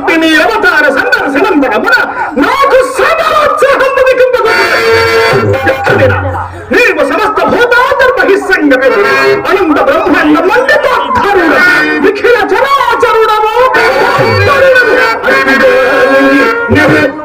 అట్టి నీ అవతార సందర్శనంతరమున నాకు సమాచారం నీవు సమస్త భూతాంతర్బహిస్సంగ అనంత బ్రహ్మాండ మండితాధారుడ నిఖిల చరాచరుడము అట్టి